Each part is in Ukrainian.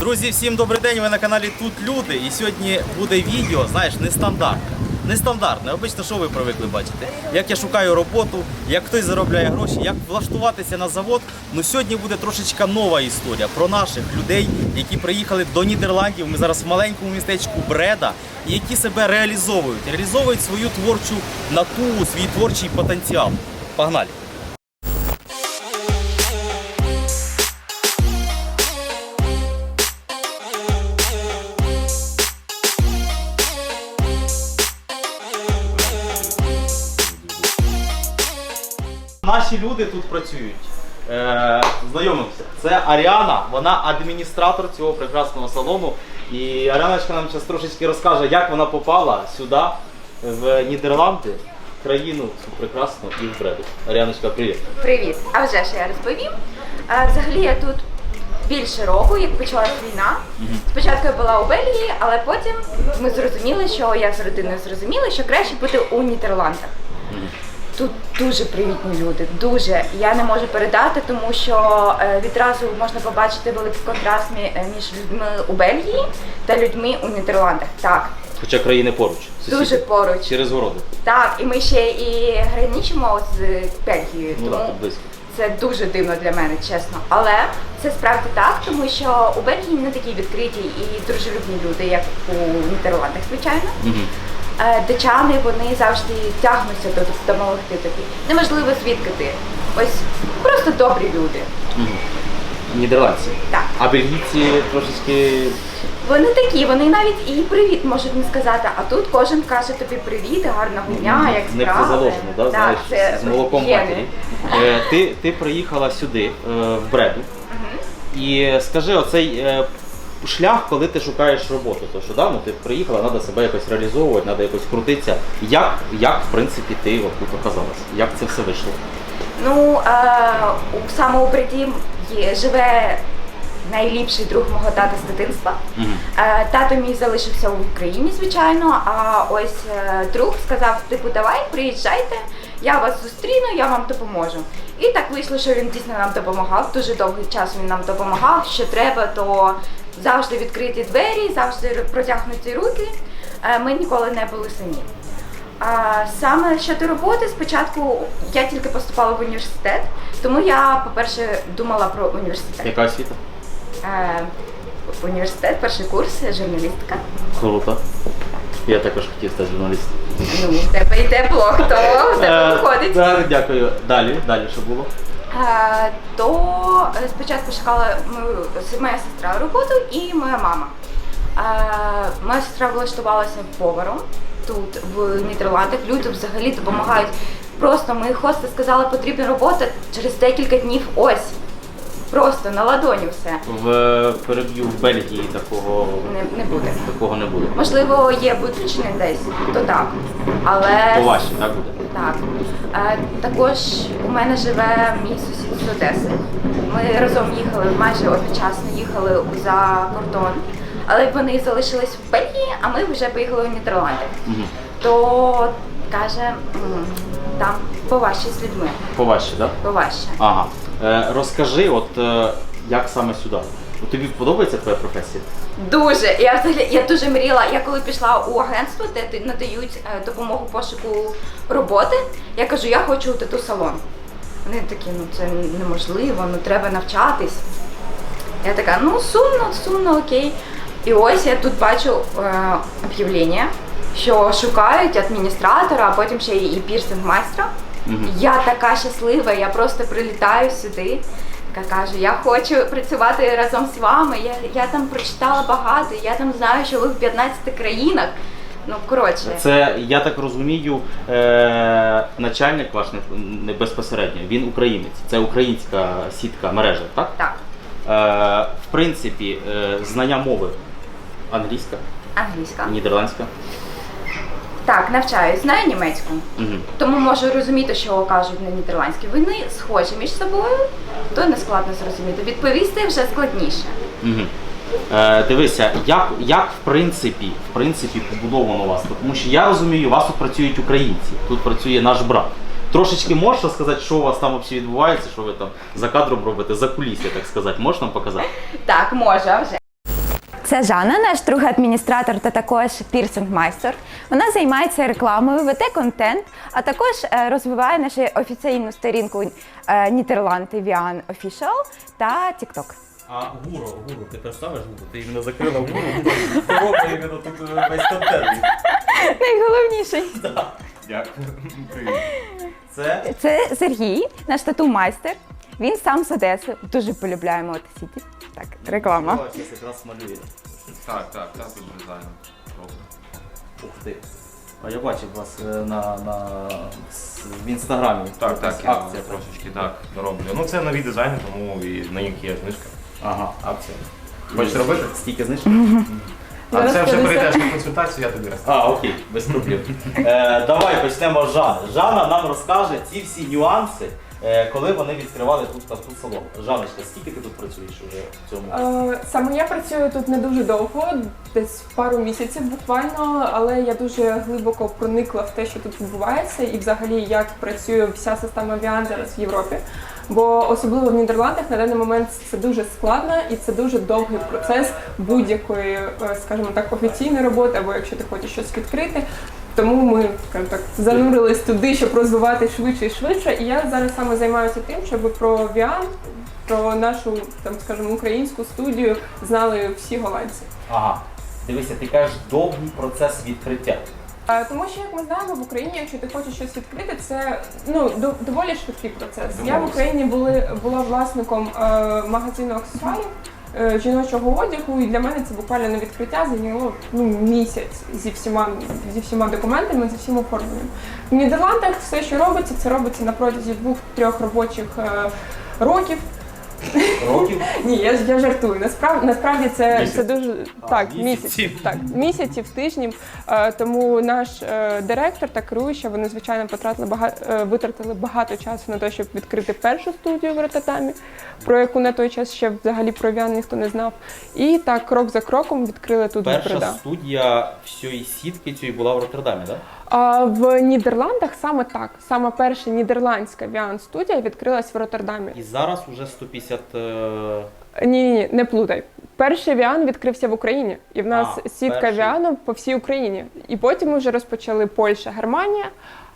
Друзі, всім добрий день. Ви на каналі Тут Люди. І сьогодні буде відео, знаєш, нестандартне. Нестандартне. Обично, що ви привикли бачити? Як я шукаю роботу, як хтось заробляє гроші, як влаштуватися на завод. Ну сьогодні буде трошечка нова історія про наших людей, які приїхали до Нідерландів. Ми зараз в маленькому містечку Бреда, і які себе реалізовують, реалізовують свою творчу натуру, свій творчий потенціал. Погнали! Наші люди тут працюють. Е, знайомимося. Це Аріана, вона адміністратор цього прекрасного салону. І Аріаночка нам зараз трошечки розкаже, як вона попала сюди, в Нідерланди, країну цю прекрасну і в Бреду. Аріаночка, привіт. Привіт! А вже ж я розповім. А, взагалі я тут більше року, як почалась війна. Спочатку я була у Бельгії, але потім ми зрозуміли, що я з родиною зрозуміла, що краще бути у Нідерландах. Тут дуже привітні люди, дуже. Я не можу передати, тому що е, відразу можна побачити великий контраст е, між людьми у Бельгії та людьми у Нідерландах. Так, Хоча країни поруч. сусіди. дуже поруч. Через городи. Так, і ми ще і граничимо з Бельгією. Ну тому так, близько. це дуже дивно для мене, чесно. Але це справді так, тому що у Бельгії не такі відкриті і дружелюбні люди, як у Нідерландах, звичайно. Мгм. Е, Дичани вони завжди тягнуться до допомогти тобі. Неможливо звідки ти. Ось просто добрі люди. Нідерландці. Так. А бельгійці трошечки. Вони такі, вони навіть і привіт можуть не сказати. А тут кожен каже тобі привіт, гарного дня, як справи. це заложено, да? Знаєш, це з молоком гени. матері. Е, ти, ти приїхала сюди, е, в Бреду. І скажи, оцей е, шлях, коли ти шукаєш роботу, то що да, ну, ти приїхала, треба себе якось реалізовувати, треба якось крутитися. Як, як в принципі, ти от тут оказалась? Як це все вийшло? Ну, е, у саме у є, живе найліпший друг мого тата з дитинства. Мгм. Е, тато мій залишився в Україні, звичайно. А ось е, друг сказав: типу, давай, приїжджайте, я вас зустріну, я вам допоможу. І так вийшло, що він дійсно нам допомагав. Дуже довгий час він нам допомагав. Що треба, то завжди відкриті двері, завжди протягнуті руки. Е, Ми ніколи не були самі. А саме щодо роботи, спочатку я тільки поступала в університет, тому я, по-перше, думала про університет. Яка освіта? Е, університет, перший курс, журналістика. Круто. Я також хотів стати журналістом. Ну, в тебе йде блог, то в тебе виходить. Е, Так, дякую. Далі, далі що було? Е, то е, спочатку шукала моя сестра роботу і моя мама. Е, моя сестра влаштувалася поваром тут, в Нідерландах. Люди взагалі допомагають. Просто мої хости сказали, потрібна робота через декілька днів. Ось. Просто на ладоні все. В переб'ю в Бельгії такого Не, не буде. такого не буде. Можливо, є виключення десь, то так. Але По вашій, так буде? Так. Е, також у мене живе мій сусід з Одеси. Ми разом їхали, майже одночасно їхали за кордон. Але вони залишились в Бельгії, а ми вже поїхали в Нідерланди. Мгм. То каже, «М, там поважче з людьми, По вашій, так? поважче. Ага. Е, розкажи, от е, як саме сюди? Тобі подобається твоя професія? Дуже. Я взагалі я дуже мріяла. Я коли пішла у агентство, де надають е, допомогу пошуку роботи, я кажу, я хочу у тату салон. Вони такі, ну це неможливо, ну треба навчатись. Я така, ну сумно, сумно, окей. І ось я тут бачу е, об'явлення, що шукають адміністратора, а потім ще і пірсинг майстра. Мгм. Я така щаслива, я просто прилітаю сюди. Така кажу, я хочу працювати разом з вами. Я, я там прочитала багато, я там знаю, що ви в 15 країнах. Ну, коротше, Це, я так розумію, е, начальник ваш не, не безпосередньо, він українець. Це українська сітка мережа, так? так, Е, в принципі, е, знання мови англійська, англійська. нідерландська. Так, навчаюсь, знаю німецьку. Угу. Тому можу розуміти, що кажуть на нідерландській. Вони схожі між собою, то не складно зрозуміти. Відповісти вже складніше. Угу. Е, дивися, як, як в принципі, в принципі побудовано вас? Тому що я розумію, у вас тут працюють українці, тут працює наш брат. Трошечки можеш розказати, що у вас там взагалі відбувається, що ви там за кадром робите, за кулісся, так сказати, можеш нам показати? Так, може, а вже. Це Жанна, наш другий адміністратор та також пірсинг-майстер. Вона займається рекламою, веде контент, а також е, розвиває нашу офіційну сторінку е, Нідерланди Віан Official та TikTok. А гуру, гуру, ти представиш гуру? Ти іменно закрила гуру, робить іменно тут е, весь контент. Найголовніший Дякую. Привіт. Це це Сергій, наш тату-майстер. Він сам з Одеси, дуже полюбляє Мотосіті. Так, реклама. Якраз малює. Так, так, так, тут дизайн. Ух ти. А я бачив вас е, на, на, с- в інстаграмі. Так, так, я акція трошечки так роблю. Ну це нові дизайни, тому і на них є знижка. Ага, акція. Хочеш робити? Стільки знижки? А це вже 50. перейдеш на консультацію, я тобі розкажу. А, окей, без проблем. Е, давай почнемо з Жани. Жанна нам розкаже ці всі нюанси, коли вони відкривали тут тату салон. Жаночка, скільки ти тут працюєш вже в цьому? Е, Саме я працюю тут не дуже довго, десь пару місяців буквально, але я дуже глибоко проникла в те, що тут відбувається, і взагалі як працює вся система Віан зараз в Європі. Бо особливо в Нідерландах на даний момент це дуже складно і це дуже довгий процес будь-якої, е, скажімо так, офіційної роботи, або якщо ти хочеш щось відкрити. Тому ми скажімо так занурились туди, щоб розвивати швидше і швидше. І я зараз саме займаюся тим, щоб про Віан про нашу там, скажімо, українську студію знали всі голландці. Ага. Дивися, ти кажеш довгий процес відкриття. А, Тому що, як ми знаємо, в Україні, якщо ти хочеш щось відкрити, це ну до- доволі швидкий процес. Я в Україні були була власником е, магазину аксесуарів. Е, Жіночого одягу, і для мене це буквально на відкриття зайняло ну, місяць зі всіма зі всіма документами, зі всім оформленням. В Нідерландах все, що робиться, це робиться на протязі двох-трьох робочих е, років. Років? Ні, я, я жартую. Насправді, насправді це, Місяць. це дуже А, так, місяців. місяців. Так, місяців, тижнів. Е, тому наш е, директор та керуюча, вони звичайно потратили багато витратили багато часу на те, щоб відкрити першу студію в Ротатамі, про яку на той час ще взагалі про Віан ніхто не знав. І так, крок за кроком відкрили тут Перша Бреда. студія всієї сітки цієї була в Роттердамі, так? А в Нідерландах саме так. Саме перша нідерландська Віан студія відкрилась в Роттердамі. І зараз уже 150. е, Ні, ні, ні, не плутай. Перший Віан відкрився в Україні, і в нас А, сітка перший. Віану по всій Україні. І потім ми вже розпочали Польща, Германія.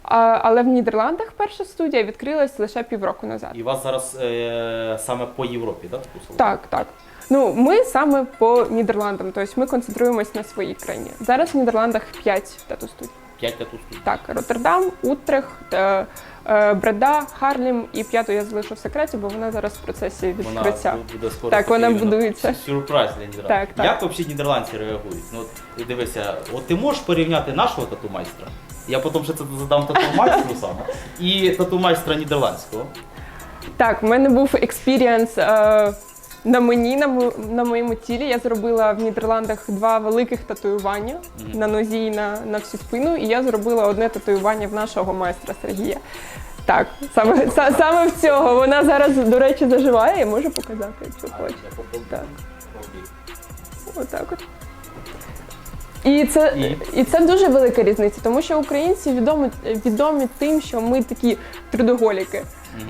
А, але в Нідерландах перша студія відкрилась лише півроку назад. І вас зараз е, саме по Європі, так? тату? Так, так. Ну, ми саме по Нідерландам, тобто ми концентруємось на своїй країні. Зараз в Нідерландах 5 тату студій. П'ять тату студій. Так, Роттердам, Утрехт, е, е, Бреда, Харлім і п'яту я залишу в секреті, бо вона зараз в процесі Вона відкриття. буде скоро. Так, вона такий, будується. Сюрприз для Нідерландів. Так, так. Як взагалі нідерландці реагують? Ну, от, дивися, от ти можеш порівняти нашого тату-майстра? Я потім ще це задам тату-майстру саме. І тату-майстра нідерландського. Так, в мене був експірієнс е, на мені, на, мо- на моєму тілі. Я зробила в Нідерландах два великих татуювання на нозі і на, на всю спину, і я зробила одне татуювання в нашого майстра Сергія. Так, саме, са- саме в цього. Вона зараз, до речі, заживає, я можу показати, якщо хочеш. Так. Отак от. І це, і це дуже велика різниця, тому що українці відомі, відомі тим, що ми такі трудоголіки.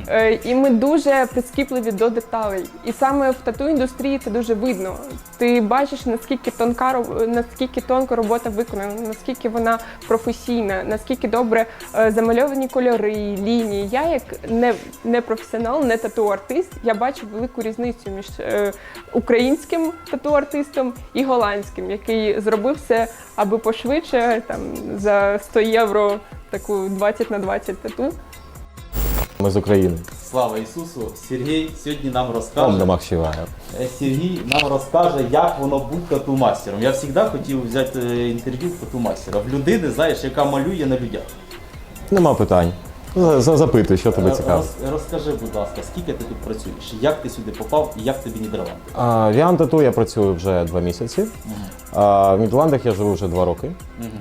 Е, І ми дуже прискіпливі до деталей. І саме в тату індустрії це дуже видно. Ти бачиш, наскільки тонка роб- наскільки тонко робота виконана, наскільки вона професійна, наскільки добре е, замальовані кольори, лінії. Я, як не, не професіонал, не тату-артист, я бачу велику різницю між е, українським тату-артистом і голландським, який зробив все аби пошвидше, там за 100 євро таку 20 на 20 тату. Ми з України. Слава Ісусу! Сергій сьогодні нам розкаже. Е, Сергій нам розкаже, як воно бути тату-мастером. Я завжди хотів взяти е, інтерв'ю в тату-мастера. В людини, знаєш, яка малює на людях. Нема питань. За- за- Запитуй, що тебе Е, цікаво. роз- розкажи, будь ласка, скільки ти тут працюєш? Як ти сюди попав і як тобі Нідерланди? А, Віан Тату я працюю вже два місяці. А, в Нідерландах я живу вже два роки.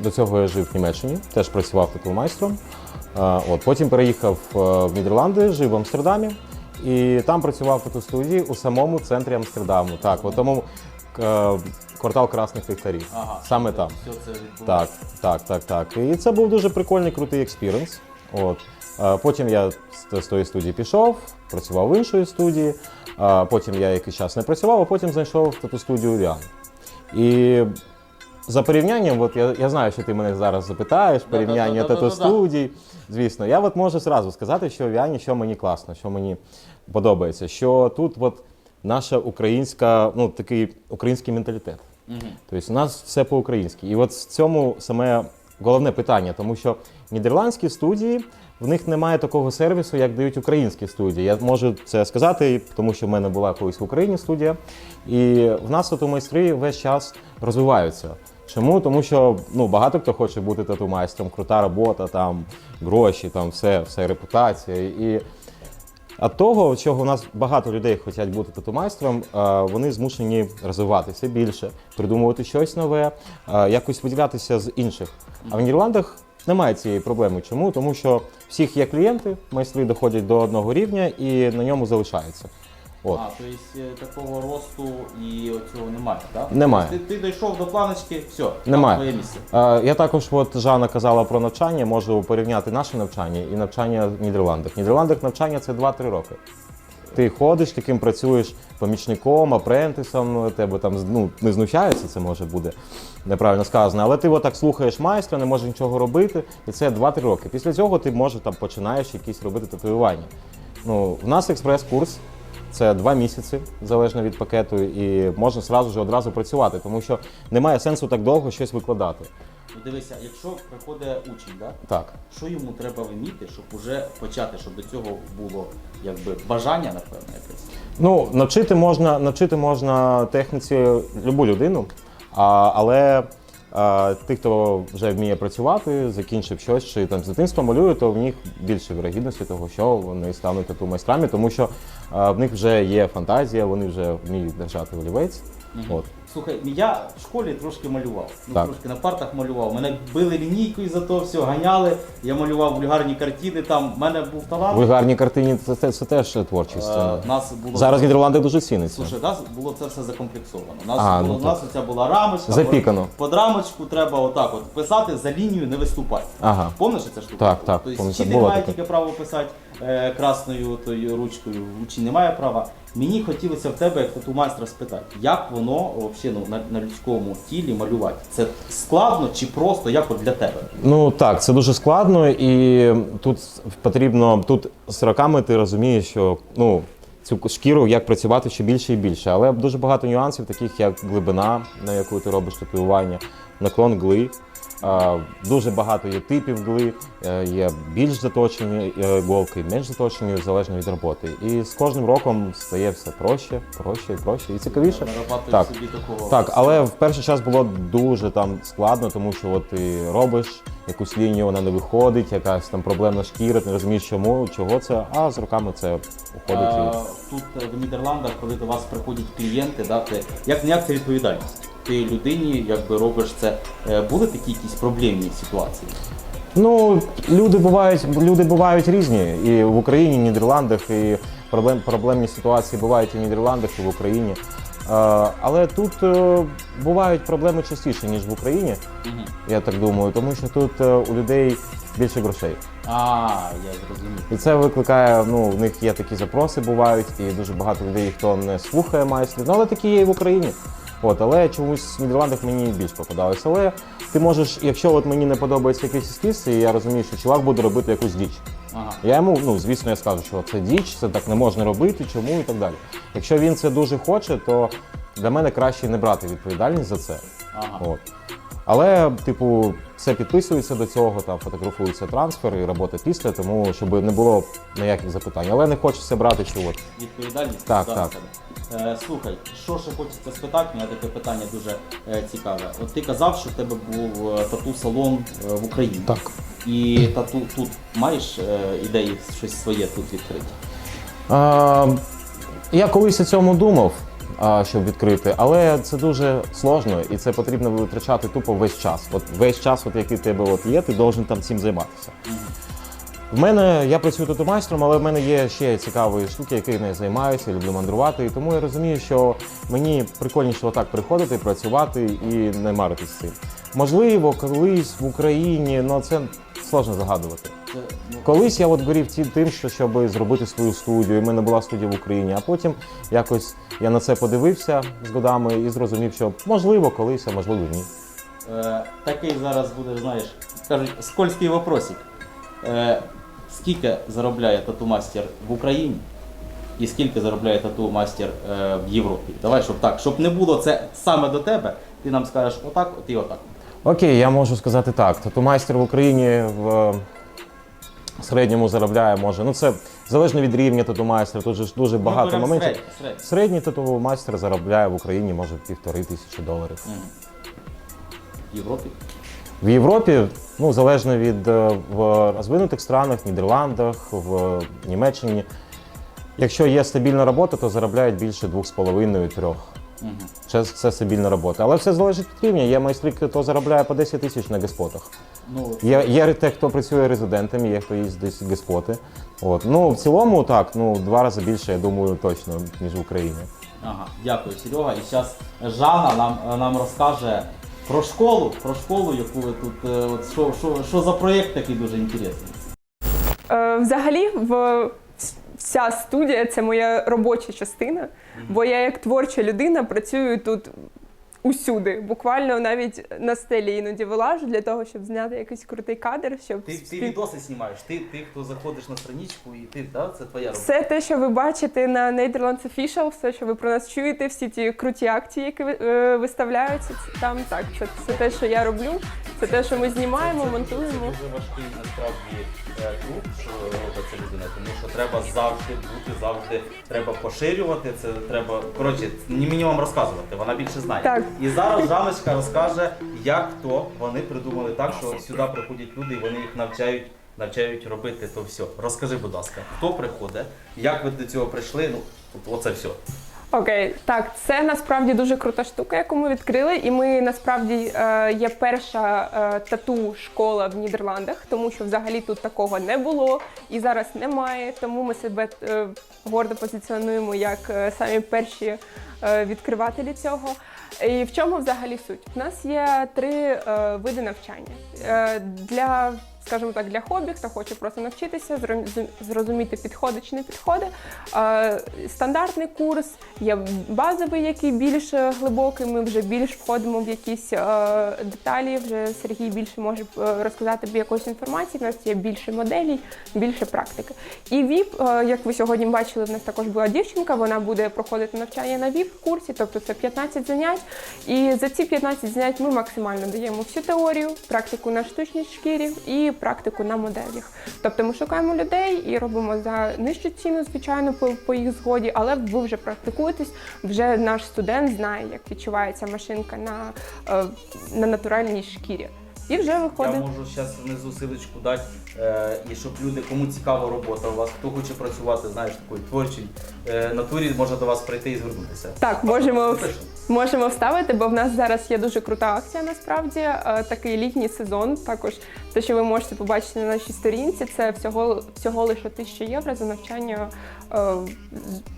До цього я жив в Німеччині, теж працював тату-майстром. От, потім переїхав е, в Нідерланди, жив в Амстердамі. І там працював в тату-студії у самому центрі Амстердаму. Так, в тому е, квартал красних ліхтарів. Ага. Саме там. Все це. Так, так, так, так. І це був дуже прикольний, крутий експіренс. От. Е, Потім я з, тої студії пішов, працював в іншої студії. Потім я якийсь час не працював, а потім знайшов тату студію Віан. І за порівнянням, от я, я знаю, що ти мене зараз запитаєш, порівняння Да-да-да-да-да-да. тату студій. Звісно, я от можу зразу сказати, що в Віані, що мені класно, що мені подобається, що тут от наша українська, ну такий український менталітет. Тобто у нас все по-українськи. І от в цьому саме головне питання, тому що нідерландські студії. В них немає такого сервісу, як дають українські студії. Я можу це сказати, тому що в мене була колись в Україні студія. І в нас тату майстри весь час розвиваються. Чому? Тому що ну, багато хто хоче бути тату-майстром, крута робота, там, гроші, там все, все репутація. І а того, чого у нас багато людей хочуть бути тату-майстром, е, вони змушені розвиватися більше, придумувати щось нове, е, якось виділятися з інших. А в Нідерландах немає цієї проблеми. Чому? Тому що всіх є клієнти, майстри доходять до одного рівня і на ньому залишаються. От. А, тобто е, такого росту і цього немає, так? Немає. Ти, ти дійшов до планочки, все, Немає. твоє місце. Е, Я також, от Жанна казала про навчання, можу порівняти наше навчання і навчання в Нідерландах. В Нідерландах навчання це 2-3 роки. Ти ходиш, таким працюєш помічником, апрентисом, тебе там ну, не знущаються, це може буде неправильно сказано. Але ти отак слухаєш майстра, не можеш нічого робити, і це 2-3 роки. Після цього ти може там починаєш якісь робити татуювання. Ну, в нас експрес-курс. Це два місяці, залежно від пакету, і можна зразу ж одразу працювати, тому що немає сенсу так довго щось викладати. Ну, Дивися, якщо приходить учень, да? Так. що йому треба вміти, щоб уже почати, щоб до цього було якби бажання, напевно, якесь. Ну, навчити можна, навчити можна техніці любу людину, а, але тих, хто вже вміє працювати, закінчив щось чи там з дитинства малює, то в них більше вірогідності того, що вони стануть тату майстрами, тому що в них вже є фантазія, вони вже вміють держати олівець. От. Слухай, я в школі трошки малював. Ну, Так. трошки на партах малював. Мене били лінійкою за то, все, ганяли. Я малював вульгарні картини. Там в мене був талант. Вульгарні картині це, це, це теж творчість. Е, нас було Зараз в Нідерландах дуже ціниться. Слушай, нас було це все закомплексовано. Нас, А, було, ну у нас оця була рамочка. Запікано. Під рамочку треба отак от писати за лінію не виступати. Ага. Помниш ця штука? Так, так, Тобто вчитель має таке. тільки право писати е, красною тою ручкою, учень не має права. Мені хотілося в тебе, як тату майстра, спитати, як воно взагалі ну, на, на людському тілі малювати? Це складно чи просто як от для тебе? Ну так, це дуже складно, і тут потрібно тут з роками ти розумієш, що ну цю шкіру як працювати ще більше і більше. Але дуже багато нюансів, таких як глибина, на яку ти робиш татуювання, наклон гли. Дуже багато є типів гли, е, є більш заточені е, іголки, менш заточені, залежно від роботи. І з кожним роком стає все проще, проще і проще і цікавіше. Так. собі такого. Так, але в перший час було дуже там складно, тому що от ти робиш якусь лінію, вона не виходить, якась там проблемна шкіра, ти не розумієш, чому, чого це, а з роками це уходить. А, тут е, в Нідерландах, коли до вас приходять клієнти, да, ти, як не як це відповідальність? Ти людині якби робиш це. Е, Були такі якісь проблемні ситуації? Ну, люди бувають, люди бувають різні. І в Україні, і в Нідерландах, і проблем, проблемні ситуації бувають і в Нідерландах, і в Україні. Е, але тут е, бувають проблеми частіше, ніж в Україні, я так думаю, тому що тут у людей більше грошей. А, я зрозумів. І це викликає, ну, в них є такі запроси бувають, і дуже багато людей, хто не слухає майстрів. Ну, але такі є і в Україні. От, але чомусь в Нідерландах мені більш попадалось. Але ти можеш, якщо от мені не подобається якийсь ескіз, і я розумію, що чувак буде робити якусь діч. Ага. Я йому, ну звісно, я скажу, що це діч, це так не можна робити, чому і так далі. Якщо він це дуже хоче, то для мене краще не брати відповідальність за це. Ага. От. Але, типу, все підписується до цього, там фотографується трансфер і робота після, тому щоб не було ніяких запитань. Але не хочеться брати, що от Відповідальність Так, за так. себе. Е, слухай, що ще хочеться спитати, у мене таке питання дуже е, цікаве. От ти казав, що в тебе був е, тату-салон е, в Україні. так. І тату тут маєш е, ідеї щось своє тут відкрити? А, я колись о цьому думав, щоб відкрити, але це дуже сложно і це потрібно витрачати тупо весь час. От весь час, от який тебе от є, ти должен там цим займатися. В мене я працюю тут майстром, але в мене є ще цікаві штуки, якими я займаюся, люблю мандрувати. І тому я розумію, що мені прикольніше отак приходити, працювати і не маритись цим. Можливо, колись в Україні, але це сложно загадувати. Колись я от горів тим, що щоб зробити свою студію. У мене була студія в Україні, а потім якось я на це подивився з годами і зрозумів, що можливо колись, а можливо ні. Е, такий зараз буде, знаєш, кажуть, скользький вопросик. Е, скільки заробляє тату-мастер в Україні і скільки заробляє тату-мастер е, в Європі? Давай, щоб так, щоб не було це саме до тебе, ти нам скажеш отак, от і отак. Окей, я можу сказати так. Тату-майстер в Україні в середньому заробляє може. Ну це залежно від рівня тату-майстера. Тут же ж дуже багато ну, беремо моментів. середній, середній. Середній тату-майстер заробляє в Україні може півтори тисячі доларів. В Європі. В Європі, ну залежно від е, в розвинутих странах, Нідерландах, в Німеччині. Якщо є стабільна робота, то заробляють більше 2,5-3. Мгм. Це, це стабільна робота. Але все залежить від рівня. Є майстри, хто заробляє по 10 тисяч на госпотах. Ну, Є, є те, хто працює резидентами, є хто їздить госпоти. От. Ну, в цілому, так, ну, два рази більше, я думаю, точно, ніж в Україні. Ага, дякую, Серега. І зараз Жанна нам, нам розкаже про школу, про школу, яку ви тут, е, от що, що, що за проєкт такий дуже інтересний. Е, Взагалі, в вся студія це моя робоча частина, бо я як творча людина працюю тут усюди. Буквально навіть на стелі іноді вилажу для того, щоб зняти якийсь крутий кадр, щоб Ти, ти спів- відоси знімаєш, ти, ти хто заходиш на страничку і ти, да? це твоя робота. Все те, що ви бачите на Netherlands Official, все, що ви про нас чуєте, всі ті круті акції, які е, виставляються це- там, так, це, це те, що я роблю, це те, що ми знімаємо, монтуємо. Це дуже важкий насправді е, труд, що робить ця людина, тому що треба завжди бути, завжди треба поширювати. Це треба. Коротше, не мені вам розказувати, вона більше знає. Так. І зараз Жаночка розкаже, як то вони придумали так, що сюди приходять люди і вони їх навчають. Навчають робити то все. Розкажи, будь ласка, хто приходить, як ви до цього прийшли? Ну, оце все. Окей, так, це насправді дуже крута штука, яку ми відкрили. І ми насправді е, є перша е, тату школа в Нідерландах, тому що взагалі тут такого не було і зараз немає. Тому ми себе е, гордо позиціонуємо як е, самі перші е, відкривателі цього. І в чому взагалі суть? У нас є три е, види навчання е, для. Скажімо так, для хобі, хто хоче просто навчитися, зрозуміти підходи чи не підходи. Стандартний курс, є базовий, який більш е, глибокий. Ми вже більш входимо в якісь е, деталі. Вже Сергій більше може е, розказати б якоїсь інформації. У нас є більше моделей, більше практики. І ВІП, як ви сьогодні бачили, в нас також була дівчинка. Вона буде проходити навчання на ВІП курсі, тобто це 15 занять. І за ці 15 занять ми максимально даємо всю теорію, практику на штучній шкірі і практику на моделях. Тобто ми шукаємо людей і робимо за нижчу ціну, звичайно, по, по їх згоді, але ви вже практикуєтесь, вже наш студент знає, як відчувається машинка на, е, на натуральній шкірі. І вже Я виходить. можу зараз внизу силочку дати, е, і щоб люди, кому цікава робота у вас, хто хоче працювати, знаєш, такої творчій е, натурі, може до вас прийти і звернутися. Так, можемо. Можемо вставити, бо в нас зараз є дуже крута акція. Насправді Е, такий літній сезон. Також те, що ви можете побачити на нашій сторінці, це всього всього лише 1000 євро за навчання е,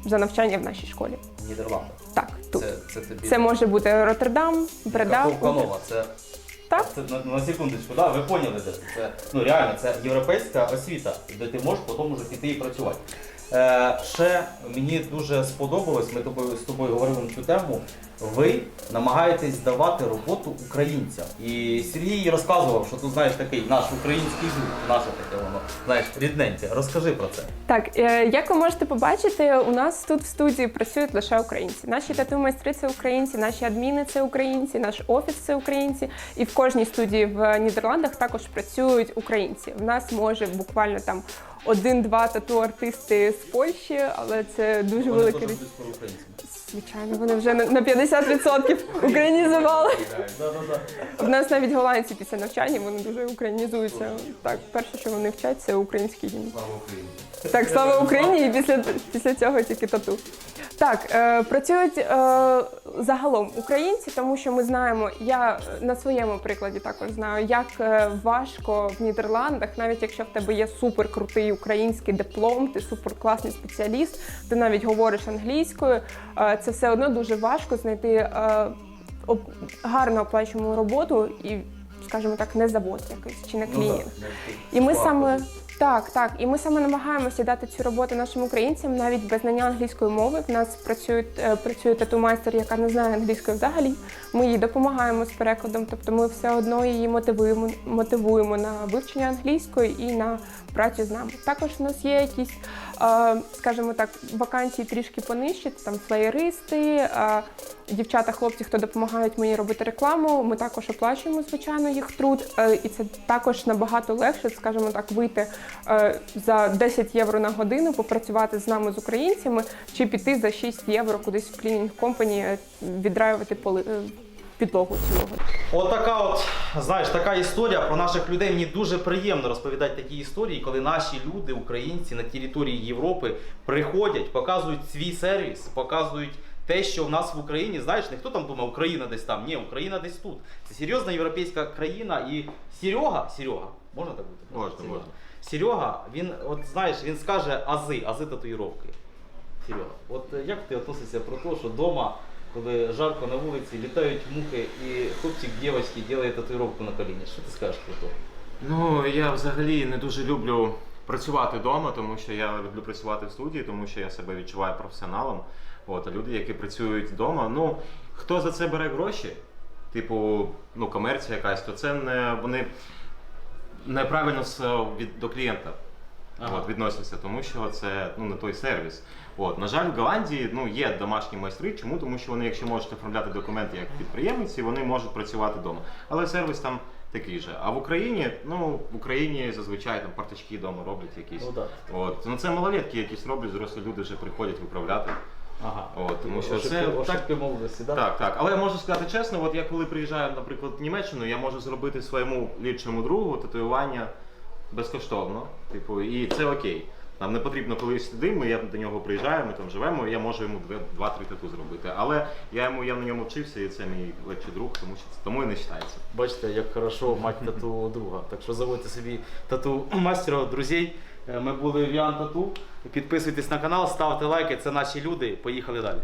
за навчання в нашій школі. В Нідерландах. Так, тут Це, це тобі. це може бути Роттердам, Бреда. Це, Так. це на, на секундочку, да, ви поняли, де це. Ну реально, це європейська освіта, де ти можеш потім уже піти і працювати. Е, ще мені дуже сподобалось, ми тобою, з тобою говорили на цю тему. Ви намагаєтесь давати роботу українцям. І Сергій розказував, що тут знаєш такий наш український дух, наше таке воно, знаєш, рідненьке. Розкажи про це. Так, е, як ви можете побачити, у нас тут в студії працюють лише українці. Наші тату-майстри це українці, наші адміни це українці, наш офіс це українці. І в кожній студії в Нідерландах також працюють українці. В нас може буквально там один-два тату-артисти з Польщі, але це дуже Вони великий теж Звичайно, вони вже на на 50% українізували. В нас навіть голландці після навчання вони дуже українізуються. Так, перше, що вони вчать, це український гімн. Слава Україні. Так, слава Україні, і після, після цього тільки тату. Так, е, працюють е, загалом українці, тому що ми знаємо, я на своєму прикладі також знаю, як е, важко в Нідерландах, навіть якщо в тебе є суперкрутий український диплом, ти суперкласний спеціаліст, ти навіть говориш англійською, е, це все одно дуже важко знайти е, гарно оплачувану роботу і, скажімо так, не завод якийсь чи не Ну, да, І ми саме Так, так. І ми саме намагаємося дати цю роботу нашим українцям навіть без знання англійської мови. В нас працює, е, працює тату-майстер, яка не знає англійської взагалі. Ми їй допомагаємо з перекладом, тобто ми все одно її мотивуємо, мотивуємо на вивчення англійської і на працю з нами. Також у нас є якісь, скажімо так, вакансії трішки понижчі, там флеєристи, дівчата, хлопці, хто допомагають мені робити рекламу. Ми також оплачуємо, звичайно, їх труд. Е, І це також набагато легше, скажімо так, вийти е, за 10 євро на годину, попрацювати з нами з українцями, чи піти за 6 євро кудись в клінінг компані е, віддраювати поли, підлогу цілого. От така от, знаєш, така історія про наших людей. Мені дуже приємно розповідати такі історії, коли наші люди, українці на території Європи приходять, показують свій сервіс, показують те, що в нас в Україні, знаєш, ніхто там думає, Україна десь там. Ні, Україна десь тут. Це серйозна європейська країна. І Серега, Серега, можна так бути? Можна, Серега. можна. Серега, він, от знаєш, він скаже ази, ази татуїровки. Серега, от як ти відносишся про те, що вдома, коли жарко на вулиці, літають мухи і хлопчик дівчинки робить татуїровку на коліні? Що ти скажеш про то? Ну, я взагалі не дуже люблю працювати вдома, тому що я люблю працювати в студії, тому що я себе відчуваю професіоналом. От, а люди, які працюють вдома, ну хто за це бере гроші, типу, ну, комерція якась, то це не вони неправильно до клієнта. Ага. От, відносяться, тому що це ну, не той сервіс. От, на жаль, в Голландії ну, є домашні майстри. Чому? Тому що вони, якщо можуть оформляти документи як підприємці, вони можуть працювати вдома. Але сервіс там такий же. А в Україні, ну в Україні зазвичай там партачки вдома роблять якісь. Ну, да. От, ну це малолетки якісь роблять, зрослі люди вже приходять виправляти. Ага. От, тому що Ошибки- це ошибки молодості, да? так, так. Але я можу сказати чесно, от я коли приїжджаю, наприклад, в Німеччину, я можу зробити своєму лічному другу татуювання безкоштовно. Типу, і це окей. Нам не потрібно колись туди, ми я до нього приїжджаю, ми там живемо, і я можу йому два-три тату зробити. Але я йому я на ньому вчився, і це мій легший друг, тому що тому і не вважається. Бачите, як хорошо мати тату друга. Так що заводьте собі тату мастера, друзей. Е, Ми були в Ян Тату. Підписуйтесь на канал, ставте лайки, це наші люди. Поїхали далі.